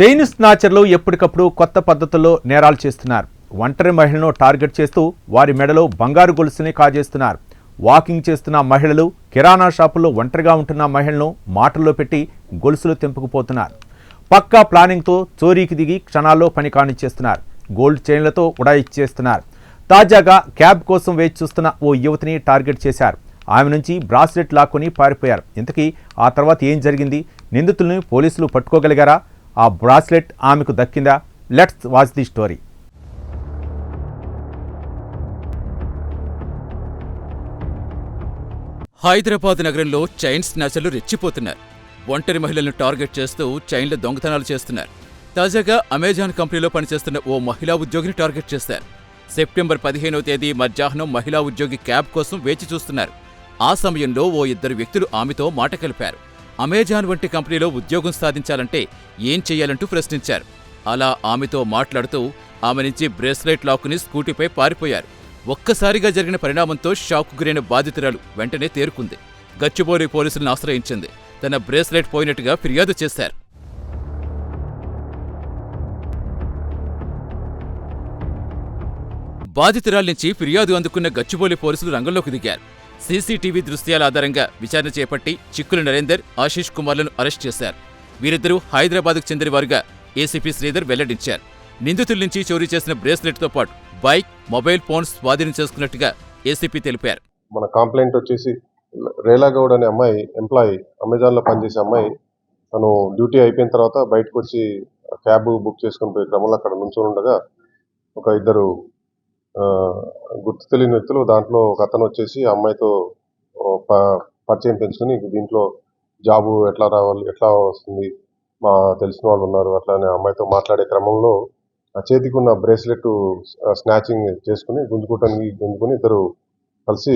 Chain స్నాచర్లు ఎప్పటికప్పుడు కొత్త పద్ధతుల్లో నేరాలు చేస్తున్నారు. ఒంటరి మహిళను టార్గెట్ చేస్తూ వారి మెడలో బంగారు గొలుసుని కాజేస్తున్నారు. వాకింగ్ చేస్తున్న మహిళలు కిరాణా షాపుల్లో ఒంటరిగా ఉంటున్న మహిళలను మాటల్లో పెట్టి గొలుసులు తెంపుకుపోతున్నారు. పక్కా ప్లానింగ్తో చోరీకి దిగి క్షణాల్లో పని కానిచ్చేస్తున్నారు గోల్డ్ చైన్లతో ఉడాయిచ్చేస్తున్నారు తాజాగా క్యాబ్ కోసం వేచి చూస్తున్న ఓ యువతిని టార్గెట్ చేశారు. ఆమె నుంచి బ్రాస్లెట్ లాక్కొని పారిపోయారు. ఇంతకీ ఆ తర్వాత ఏం జరిగింది? నిందితుల్ని పోలీసులు పట్టుకోగలిగారా? ఆ బ్రాస్లెట్ ఆమెకు దక్కిందా? Let's watch the story. Hyderabad నగరంలో చైన్ స్నాచర్లు రెచ్చిపోతున్నారు. ఒంటరి మహిళలను టార్గెట్ చేస్తూ చైన్ల దొంగతనాలు చేస్తున్నారు. తాజాగా అమెజాన్ కంపెనీలో పనిచేస్తున్న ఓ మహిళా ఉద్యోగిని టార్గెట్ చేశారు సెప్టెంబర్ పదిహేనవ తేదీ మధ్యాహ్నం మహిళా ఉద్యోగి క్యాబ్ కోసం వేచి చూస్తున్నారు. ఆ సమయంలో ఓ ఇద్దరు వ్యక్తులు ఆమెతో మాట కలిపారు. అమెజాన్ వంటి కంపెనీలో ఉద్యోగం సాధించాలంటే ఏం చెయ్యాలంటూ ప్రశ్నించారు. అలా ఆమెతో మాట్లాడుతూ ఆమె నుంచి బ్రేస్లెట్ లాక్కుని స్కూటీపై పారిపోయారు. ఒక్కసారిగా జరిగిన పరిణామంతో షాక్ గురైన బాధితురాలు వెంటనే తేరుకుంది. గచ్చిబౌలి పోలీసులను ఆశ్రయించింది. తన బ్రేస్లెట్ పోయినట్టుగా ఫిర్యాదు చేశారు. బాధితురాల నుంచి ఫిర్యాదు అందుకున్న గచ్చిబౌలి పోలీసులు రంగంలోకి దిగారు. సీసీటీవీ దృశ్యాల ఆధారంగా విచారణ చేపట్టి చిక్కుల నరేందర్ ఆశీష్ కుమార్లను అరెస్ట్ చేశారు. వీరిద్దరూ హైదరాబాద్కు చెందినవారుగా ఏసీపీ శ్రీధర్ వెల్లడించారు. నిందితుల నుంచి చోరీ చేసిన బ్రేస్లెట్తో పాటు బైక్ మొబైల్ ఫోన్ స్వాధీనం చేసుకున్నట్టుగా ఏసీపీ తెలిపారు. మన కంప్లైంట్ వచ్చేసి రేలా గౌడ్ అనే అమ్మాయి ఎంప్లాయీ అమెజాన్లో పనిచేసే అమ్మాయి. తను డ్యూటీ అయిపోయిన తర్వాత బయటకు వచ్చి క్యాబ్ బుక్ చేసుకుని పోయే క్రమంలో అక్కడ నుంచొని ఉండగా ఒక ఇద్దరు గుర్తు తెలియని వ్యక్తులు దాంట్లో ఒక అతను వచ్చేసి అమ్మాయితో ప- పరిచయం పెంచుకుని దీంట్లో జాబు ఎట్లా రావాలి ఎట్లా వస్తుంది మా తెలిసిన వాళ్ళు ఉన్నారు అట్లానే అమ్మాయితో మాట్లాడే క్రమంలో ఆ చేతికి ఉన్న బ్రేస్లెట్ స్నాచింగ్ చేసుకుని గుంజుకోవటానికి గుంజుకుని ఇద్దరు కలిసి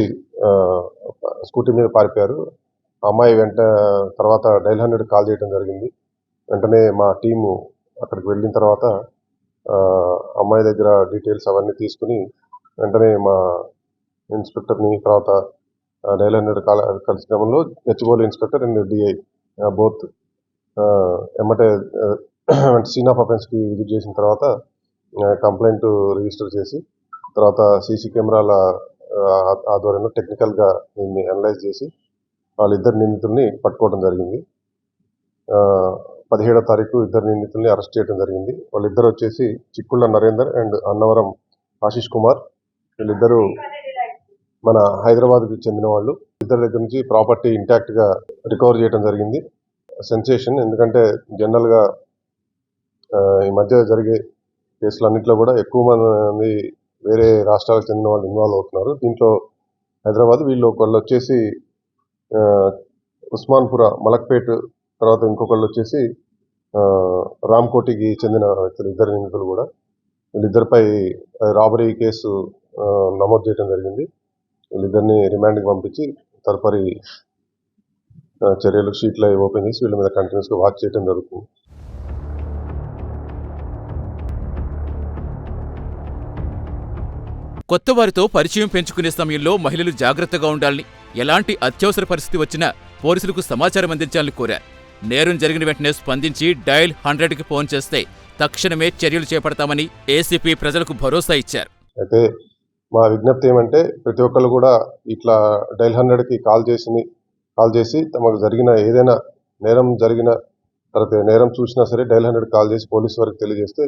స్కూటీ మీద పారిపోయారు. అమ్మాయి వెంట తర్వాత డైల్ హండ్రెడ్ కాల్ చేయడం జరిగింది. వెంటనే మా టీము అక్కడికి వెళ్ళిన తర్వాత అమ్మాయి దగ్గర డీటెయిల్స్ అవన్నీ తీసుకుని వెంటనే మా ఇన్స్పెక్టర్ని తర్వాత డైల్ హండ్రెడ్ కాల కలిసి క్రమంలో Gachibowli inspector and DI both ఎమ్మటే సీన్ ఆఫ్ అఫెన్స్కి విజిట్ చేసిన తర్వాత కంప్లైంట్ రిజిస్టర్ చేసి తర్వాత సీసీ కెమెరాల ఆధ్వర్యంలో టెక్నికల్గా దీన్ని అనలైజ్ చేసి వాళ్ళిద్దరు నిందితుల్ని పట్టుకోవడం జరిగింది. పదిహేడో తారీఖు ఇద్దరు నిందితుల్ని అరెస్ట్ చేయడం జరిగింది. వాళ్ళిద్దరు వచ్చేసి చిక్కుళ్ళ నరేందర్ అండ్ అన్నవరం ఆశీష్ కుమార్. వీళ్ళిద్దరూ మన హైదరాబాద్కి చెందిన వాళ్ళు. ఇద్దరి దగ్గర నుంచి ప్రాపర్టీ ఇంటాక్ట్గా రికవర్ చేయడం జరిగింది. సెన్సేషన్ ఎందుకంటే జనరల్గా ఈ మధ్య జరిగే కేసులన్నింటిలో కూడా ఎక్కువ మంది వేరే రాష్ట్రాలకు చెందిన వాళ్ళు ఇన్వాల్వ్ అవుతున్నారు. దీంట్లో హైదరాబాద్ వీళ్ళు ఒకళ్ళు వచ్చేసి ఉస్మాన్పుర మలక్పేట్ తర్వాత ఇంకొకళ్ళు వచ్చేసి రామ్కోటికి చెందిన వ్యక్తులు ఇద్దరు నిందితులు కూడా. వీళ్ళిద్దరిపై రాబరీ కేసు నమోదు చేయడం జరిగింది. వీళ్ళిద్దరిని రిమాండ్కి పంపించి తదుపరి చర్యలు షీట్లు అవి ఓపెన్ చేసి వీళ్ళ మీద కంటిన్యూస్గా వాచ్ చేయడం జరుగుతుంది. కొత్త వారితో పరిచయం పెంచుకునే సమయంలో మహిళలు జాగ్రత్తగా ఉండాలని ఎలాంటి అత్యవసర పరిస్థితి వచ్చినా పోలీసులకు సమాచారం అందించాలని కోరారు. నేరం జరిగిన వెంటనే స్పందించి డయల్ హండ్రెడ్కి ఫోన్ చేస్తే తక్షణమే చర్యలు చేపడతామని ఏసీపీ ప్రజలకు భరోసా ఇచ్చారు. అయితే మా విజ్ఞప్తి ఏమంటే ప్రతి ఒక్కళ్ళు కూడా ఇట్లా డైల్ హండ్రెడ్కి కాల్ చేసి కాల్ చేసి తమకు జరిగిన ఏదైనా నేరం జరిగిన తర్వాత నేరం చూసినా సరే డైల్ హండ్రెడ్ కాల్ చేసి పోలీసు వారికి తెలియజేస్తే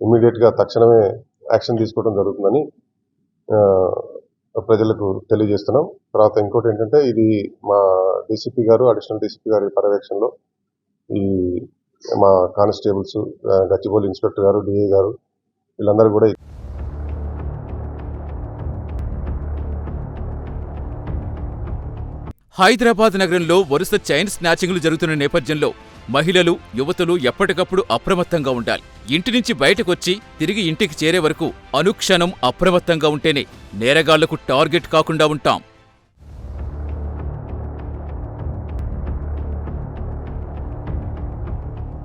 ఇమీడియట్గా తక్షణమే యాక్షన్ తీసుకోవడం జరుగుతుందని ప్రజలకు తెలియజేస్తున్నాం. తర్వాత ఇంకోటి ఏంటంటే ఇది మా డీసీపీ గారు అడిషనల్ డీసీపీ గారి పర్యవేక్షణలో ఈ మా కానిస్టేబుల్స్ గచ్చిబౌలి ఇన్స్పెక్టర్ గారు డిఏ గారు వీళ్ళందరూ కూడా హైదరాబాద్ నగరంలో వరుస చైన్ స్నాచింగ్లు జరుగుతున్న నేపథ్యంలో మహిళలు యువతులు ఎప్పటికప్పుడు అప్రమత్తంగా ఉండాలి. ఇంటి నుంచి బయటకొచ్చి తిరిగి ఇంటికి చేరే వరకు అనుక్షణం అప్రమత్తంగా ఉంటేనే నేరగాళ్ళకు టార్గెట్ కాకుండా ఉంటాం.